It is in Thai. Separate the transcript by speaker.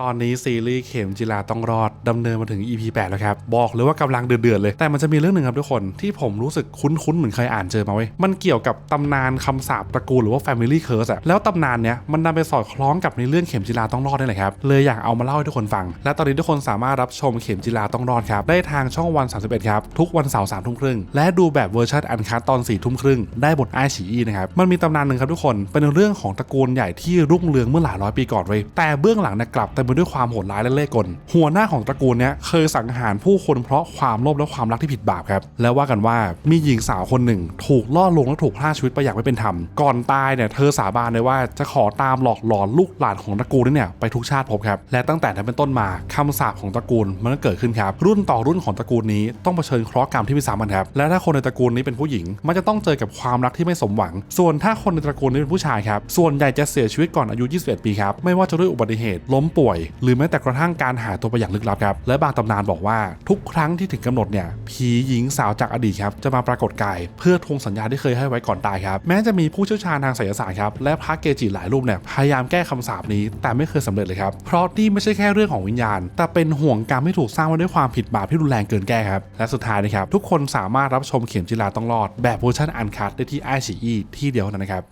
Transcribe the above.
Speaker 1: ตอนนี้ซีรีส์เข็มจิลาต้องรอดดำเนินมาถึง EP 8 แล้วครับ บอกเลยว่ากำลังเดือดๆเลย แต่มันจะมีเรื่องหนึ่งครับทุกคนที่ผมรู้สึกคุ้นๆ เหมือนเคยอ่านเจอมาเว้ย มันเกี่ยวกับตำนานคำสาปตระกูลหรือว่า Family Curse อะแล้วตำนานเนี้ยมันนำไปสอดคล้องกับในเรื่องเข็มจิลาต้องรอดนี่แหละครับ เลยอยากเอามาเล่าให้ทุกคนฟัง และตอนนี้ทุกคนสามารถรับชมเข็มจิลาต้องรอดครับได้ทางช่องวัน 31 ครับทุกวันเสาร์สามทุ่มครึ่งและดูแบบเวอร์ชันอันคัตตอนสี่ทุ่มครึ่งได้บนไอฉีอีนะครับมันมีตำนานหนึ่งครับทุกคนเป็นเรื่องของตระกูลใหญ่ที่รุ่งเรืองเมื่อหลายร้อยปีก่อนเว้ยแต่เบื้องหลังเนี่ยกลับเต็มไปด้วยความโหดร้ายและเล่ห์กล หัวหน้าของตระกูลเนี้ยเคยสังหารผู้คนเพราะความโลภและความรักที่ผิดบาปครับ แล้วว่ากันว่ามีหญิงสาวคนหนึ่ง ถูกล่อลวงและถูกฆ่าชีวิตไปอย่างไม่เป็นธรรม ก่อนตายเนี่ยเธอสาบานเลยว่าจะขอตามหลอกหลอนลูกหลานของตระกูลนี้เนี่ยไปทุกชาติภพครับ และตั้งแต่นั้นเป็นต้นมาคำสาปของตระกูลมันก็เกิดขึ้นครับ รุ่นต่อรุ่นของตระกูลนี้ต้องเผชิญเคราะห์กรรมที่ไม่ซ้ำกันครับ และถ้าคนในตระกูลนี้เป็นผู้หญิง มันจะต้องเจอกับความรักที่ไม่สมหวัง ส่วนถ้าคนในตระกูลนี้เป็นผู้ชายครับ ส่วนใหญ่จะเสียชีวิตก่อนอายุ 21 ปีครับ ไม่ว่าจะด้วยอุบัติเหตุล้มป่วยหรือแม้แต่กระทั่งการหาตัวไปอย่างลึกลับครับ และบางตำนานบอกว่าทุกครั้งที่ถึงกำหนดเนี่ยผีหญิงสาวจากอดีตครับจะมาปรากฏกาย เพื่อทวงสัญญาที่เคยให้ไว้ก่อนตายครับแม้จะมีผู้เชี่ยวชาญทางไสยศาสตร์ครับและพระเกจิหลายรูปเนี่ยพยายามแก้คำสาปนี้ แต่ไม่เคยสำเร็จเลยครับเพราะนี่ไม่ใช่แค่เรื่องของวิญญาณ แต่เป็นห่วงกรรมที่ถูกสร้างไว้ด้วยความผิดบาปที่รุนแรงเกินแก้ครับและสุดท้ายนะครับทุกคนสามารถรับชมเข็มจิลาต้องรอด แบบเวอร์ชันอันคัดได้ที่ไอชีที่เดียวเท่านั้นนะครับ